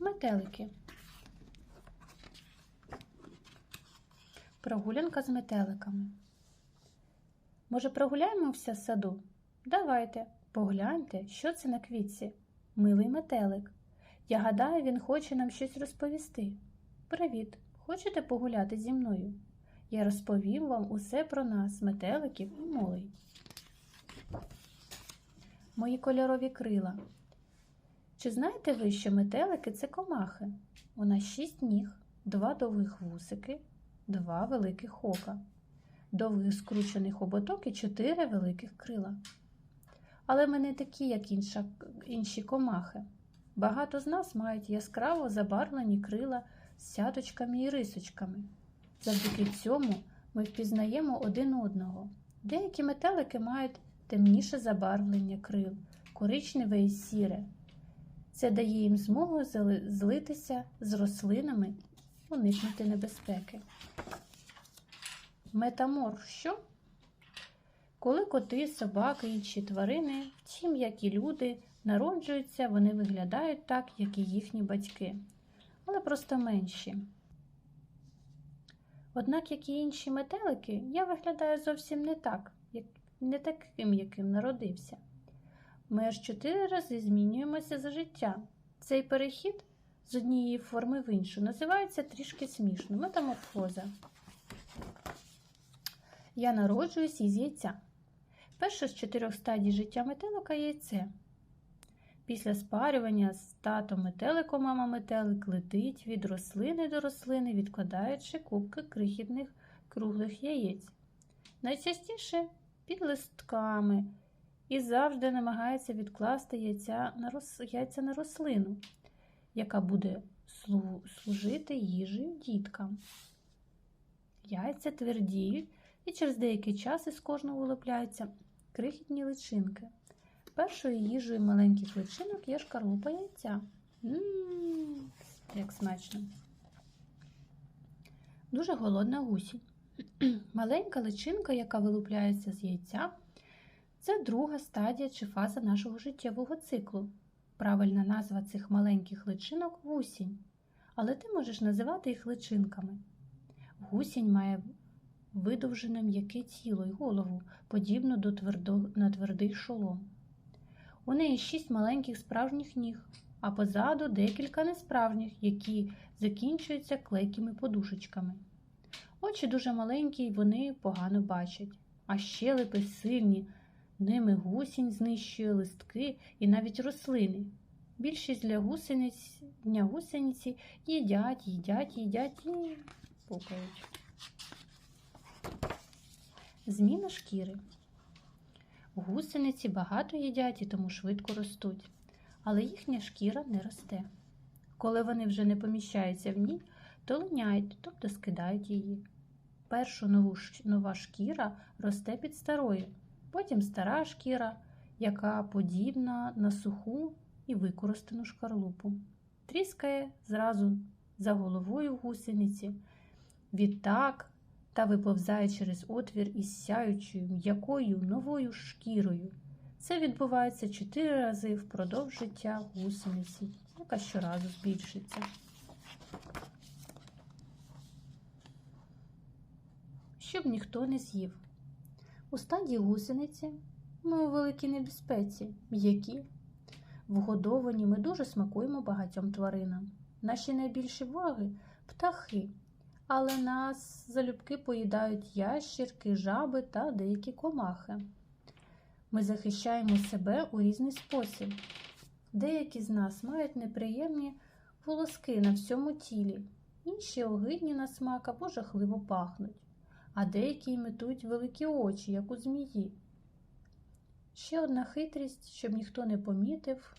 Метелики. Прогулянка з метеликами. Може, прогуляємося в саду? Давайте, погляньте, що це на квітці. Милий метелик. Я гадаю, він хоче нам щось розповісти. Привіт! Хочете погуляти зі мною? Я розповім вам усе про нас, метеликів і молей. Мої кольорові крила. Чи знаєте ви, що метелики це комахи? У нас шість ніг, два довгих вусики, два великих ока, довгих скручених хоботок і чотири великих крила. Але ми не такі, як інша, інші комахи. Багато з нас мають яскраво забарвлені крила з сяточками і рисочками. Завдяки цьому ми впізнаємо один одного. Деякі метелики мають темніше забарвлення крил, коричневе і сіре. Це дає їм змогу злитися з рослинами, уникнути небезпеки. Метаморф що? Коли коти, собаки, інші тварини, втім, як і люди, народжуються, вони виглядають так, як і їхні батьки, але просто менші. Однак, як і інші метелики, я виглядаю зовсім не так, як, не таким, яким народився. Ми аж чотири рази змінюємося за життя. Цей перехід з однієї форми в іншу називається трішки смішно метаморфоза. Я народжуюсь із яйця. Перша з чотирьох стадій життя метелика яйце. Після спарювання з татом метеликом мама метелик летить від рослини до рослини, відкладаючи кубки крихітних круглих яєць. Найчастіше під листками і завжди намагається відкласти яйця на, рос... яйця на рослину, яка буде слу- служити їжею діткам. Яйця твердіють і через деякий час із кожного вилупляються крихітні личинки. Першою їжею маленьких личинок є шкарлупа яйця. Мм, як смачно. Дуже голодна гусінь. Маленька личинка, яка вилупляється з яйця, це друга стадія чи фаза нашого життєвого циклу. Правильна назва цих маленьких личинок гусінь. Але ти можеш називати їх личинками. Гусінь має видовжене м'яке тіло і голову, подібну до твердо, на твердий шолом. У неї шість маленьких справжніх ніг, а позаду декілька несправжніх, які закінчуються клейкими подушечками. Очі дуже маленькі і вони погано бачать, а щелепи сильні, ними гусінь знищує листки і навіть рослини. Більшість для гусениць, дня гусениці їдять, їдять, їдять і пукають. Зміна шкіри. Гусениці багато їдять і тому швидко ростуть, але їхня шкіра не росте. Коли вони вже не поміщаються в ній, то линяють, тобто скидають її. Першу нову, нова шкіра росте під старою, потім стара шкіра, яка подібна на суху і використану шкарлупу. Тріскає зразу за головою гусениці. Відтак та виповзає через отвір із сяючою м'якою новою шкірою. Це відбувається чотири рази впродовж життя гусениці, яка щоразу збільшиться. Щоб ніхто не з'їв. У стадії гусениці ми у великій небезпеці, м'які. Вгодовані ми дуже смакуємо багатьом тваринам. Наші найбільші ваги птахи, але нас залюбки поїдають ящірки, жаби та деякі комахи. Ми захищаємо себе у різний спосіб. Деякі з нас мають неприємні волоски на всьому тілі, інші огидні на смак або жахливо пахнуть, а деякі імітують великі очі, як у змії. Ще одна хитрість, щоб ніхто не помітив,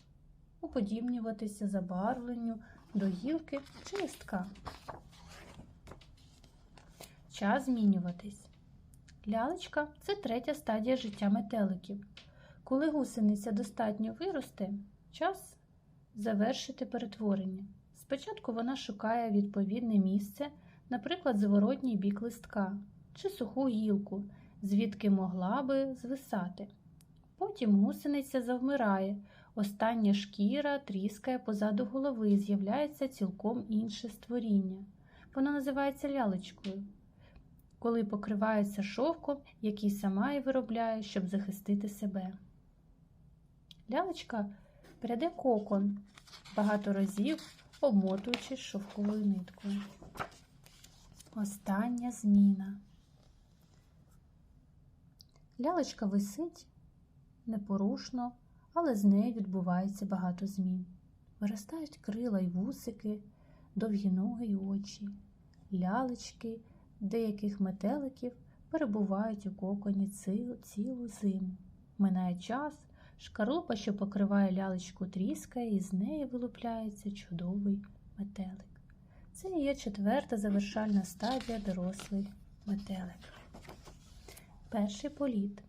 уподібнюватися забарвленню до гілки чи листка. Час змінюватись. Лялечка це третя стадія життя метеликів. Коли гусениця достатньо виросте, час завершити перетворення. Спочатку вона шукає відповідне місце, наприклад, зворотній бік листка чи суху гілку, звідки могла би звисати. Потім гусениця завмирає Остання шкіра тріскає позаду голови, з'являється цілком інше створіння. Воно називається лялечкою, коли покривається шовком, який сама і виробляє, щоб захистити себе. Лялечка пряде кокон, багато разів обмотуючись шовковою ниткою. Остання зміна. Лялечка висить непорушно, але з нею відбувається багато змін. Виростають крила й вусики, довгі ноги й очі. Лялечки деяких метеликів перебувають у коконі цілу, цілу зиму. Минає час, шкарлупа, що покриває лялечку, тріскає, і з неї вилупляється чудовий метелик. Це є четверта завершальна стадія дорослий метелик. Перший політ.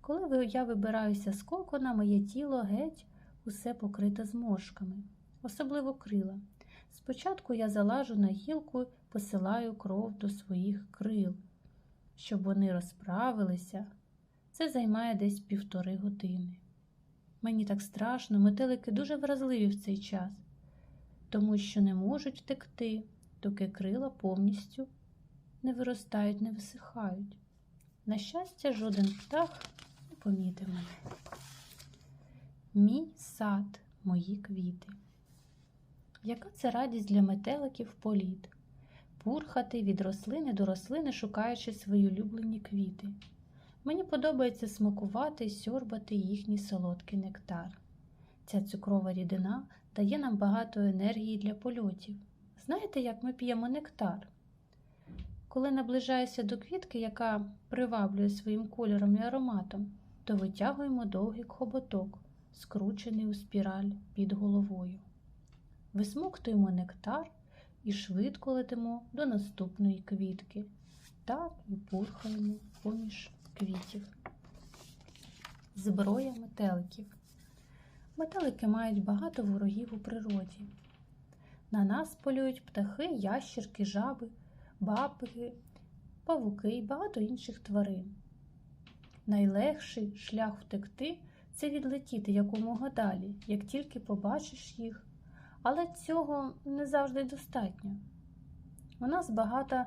Коли я вибираюся з кокона, моє тіло геть усе покрите зморшками, особливо крила. Спочатку я залажу на гілку, посилаю кров до своїх крил, щоб вони розправилися. Це займає десь півтори години. Мені так страшно, метелики дуже вразливі в цей час, тому що не можуть втекти, доки крила повністю не виростають, не висихають. На щастя, жоден птах не помітив мене. Мій сад, мої квіти. Яка це радість для метеликів політ? Пурхати від рослини до рослини, шукаючи свої улюблені квіти. Мені подобається смакувати і сьорбати їхній солодкий нектар. Ця цукрова рідина дає нам багато енергії для польотів. Знаєте, як ми п'ємо нектар? Коли наближаюся до квітки, яка приваблює своїм кольором і ароматом, то витягуємо довгий хоботок, скручений у спіраль під головою. Висмоктуємо нектар і швидко летимо до наступної квітки. Так і пурхаємо поміж квітів. Зброя метеликів. Метелики мають багато ворогів у природі. На нас полюють птахи, ящірки, жаби, бабки, павуки і багато інших тварин. Найлегший шлях втекти це відлетіти якомога далі, як тільки побачиш їх, але цього не завжди достатньо. У нас багато,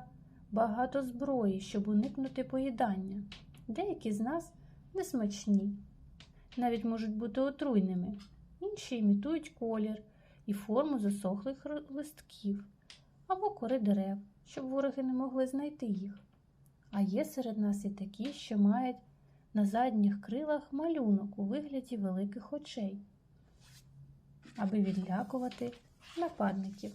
багато зброї, щоб уникнути поїдання. Деякі з нас несмачні, навіть можуть бути отруйними, інші імітують колір і форму засохлих листків або кори дерев, щоб вороги не могли знайти їх. А є серед нас і такі, що мають на задніх крилах малюнок у вигляді великих очей, аби відлякувати нападників.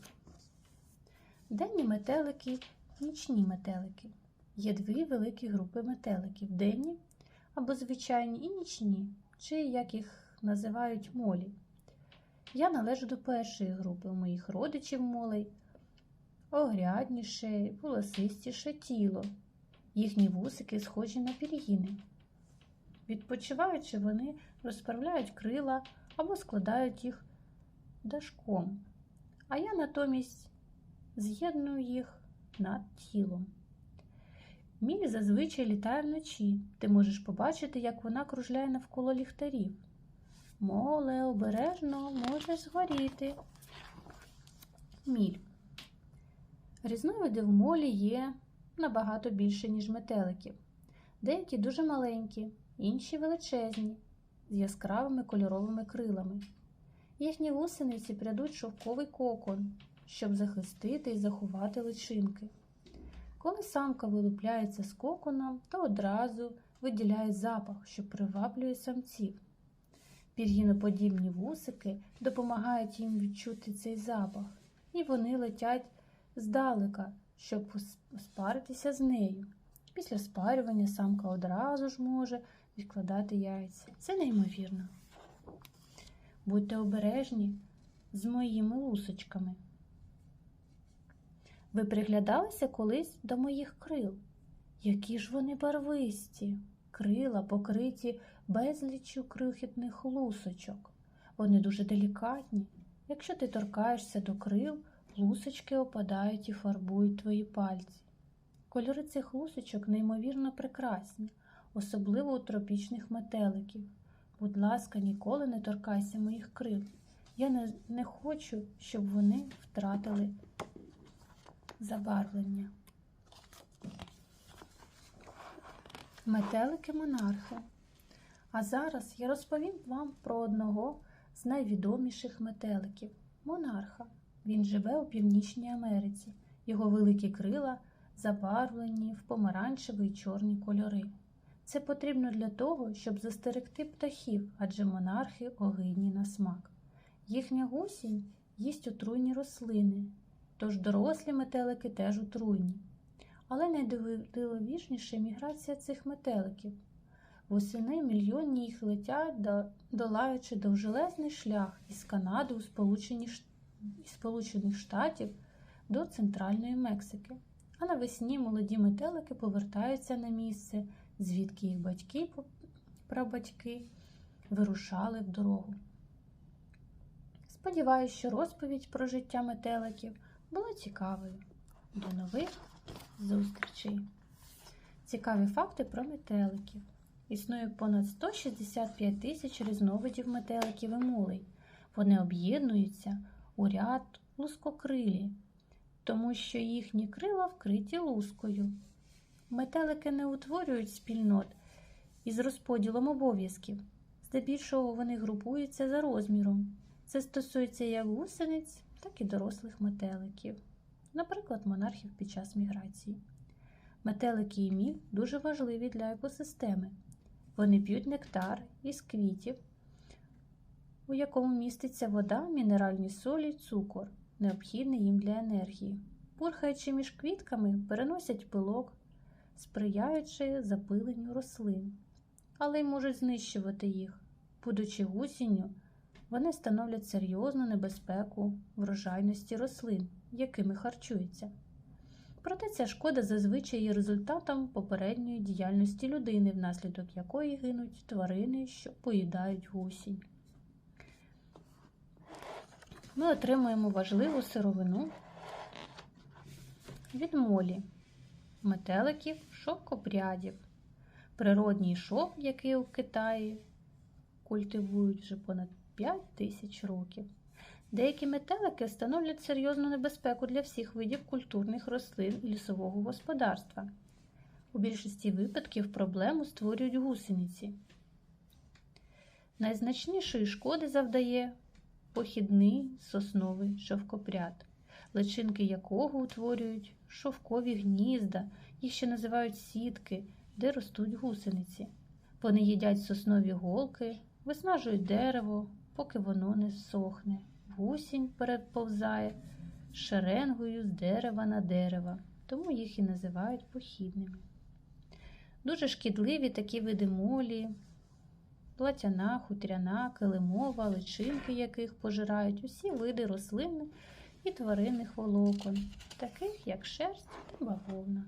Денні метелики, нічні метелики. Є дві великі групи метеликів денні або звичайні і нічні, чи як їх називають молі. Я належу до першої групи моїх родичів молей огрядніше, волосистіше тіло. Їхні вусики схожі на пір'їни. Відпочиваючи, вони розправляють крила або складають їх дашком, а я натомість з'єдную їх над тілом. Міль зазвичай літає вночі. Ти можеш побачити, як вона кружляє навколо ліхтарів. Моле, обережно може згоріти. Міль. Різновиди в молі є набагато більше, ніж метеликів. Деякі дуже маленькі, інші величезні, з яскравими кольоровими крилами. Їхні гусениці прядуть шовковий кокон, щоб захистити і заховати личинки. Коли самка вилупляється з коконом, то одразу виділяє запах, що приваблює самців. Пір'їноподібні вусики допомагають їм відчути цей запах, і вони летять здалека, щоб спаритися з нею. Після спарювання самка одразу ж може відкладати яйця. Це неймовірно. Будьте обережні з моїми лусочками. Ви приглядалися колись до моїх крил? Які ж вони барвисті, крила покриті безліччю крихітних лусочок. Вони дуже делікатні. Якщо ти торкаєшся до крил, лусочки опадають і фарбують твої пальці. Кольори цих лусочок неймовірно прекрасні, особливо у тропічних метеликів, Будь ласка, ніколи не торкайся моїх крил. Я не, не хочу, щоб вони втратили забарвлення. Метелики монархи. А зараз я розповім вам про одного з найвідоміших метеликів монарха. Він живе у Північній Америці. Його великі крила забарвлені в помаранчевий і чорні кольори. Це потрібно для того, щоб застерегти птахів, адже монархи огидні на смак. Їхня гусінь їсть отруйні рослини, тож дорослі метелики теж отруйні. Але найдивовижніша міграція цих метеликів. Восени мільйонні їх летять, долаючи довжелезний шлях із Канади у Сполучені Ш- із Сполучених Штатів до Центральної Мексики. А навесні молоді метелики повертаються на місце, звідки їх батьки, прабатьки вирушали в дорогу. Сподіваюсь, що розповідь про життя метеликів була цікавою. До нових зустрічей! Цікаві факти про метеликів. Існує понад 165 тисяч різновидів метеликів і мулей. Вони об'єднуються у ряд лускокрилі, тому що їхні крила вкриті лускою. Метелики не утворюють спільнот із розподілом обов'язків. Здебільшого вони групуються за розміром. Це стосується як гусениць, так і дорослих метеликів, наприклад, монархів під час міграції. Метелики і міль дуже важливі для екосистеми. Вони п'ють нектар із квітів, у якому міститься вода, мінеральні солі, цукор, необхідний їм для енергії. Пурхаючи між квітками, переносять пилок, сприяючи запиленню рослин, але й можуть знищувати їх. Будучи гусінню, вони становлять серйозну небезпеку врожайності рослин, якими харчуються. Проте ця шкода зазвичай є результатом попередньої діяльності людини, внаслідок якої гинуть тварини, що поїдають гусінь. Ми отримуємо важливу сировину від молі, метеликів, шовкопрядів. Природній шовк, який у Китаї культивують вже понад 5 тисяч років. Деякі метелики становлять серйозну небезпеку для всіх видів культурних рослин і лісового господарства. У більшості випадків проблему створюють гусениці. Найзначнішої шкоди завдає похідний сосновий шовкопряд, личинки якого утворюють шовкові гнізда, їх ще називають сітки, де ростуть гусениці. Вони їдять соснові голки, виснажують дерево, поки воно не всохне. Гусінь переповзає шеренгою з дерева на дерево, тому їх і називають похідними. Дуже шкідливі такі види молі, платяна, хутряна, килимова, личинки яких пожирають усі види рослинних і тваринних волокон, таких як шерсть та бавовна.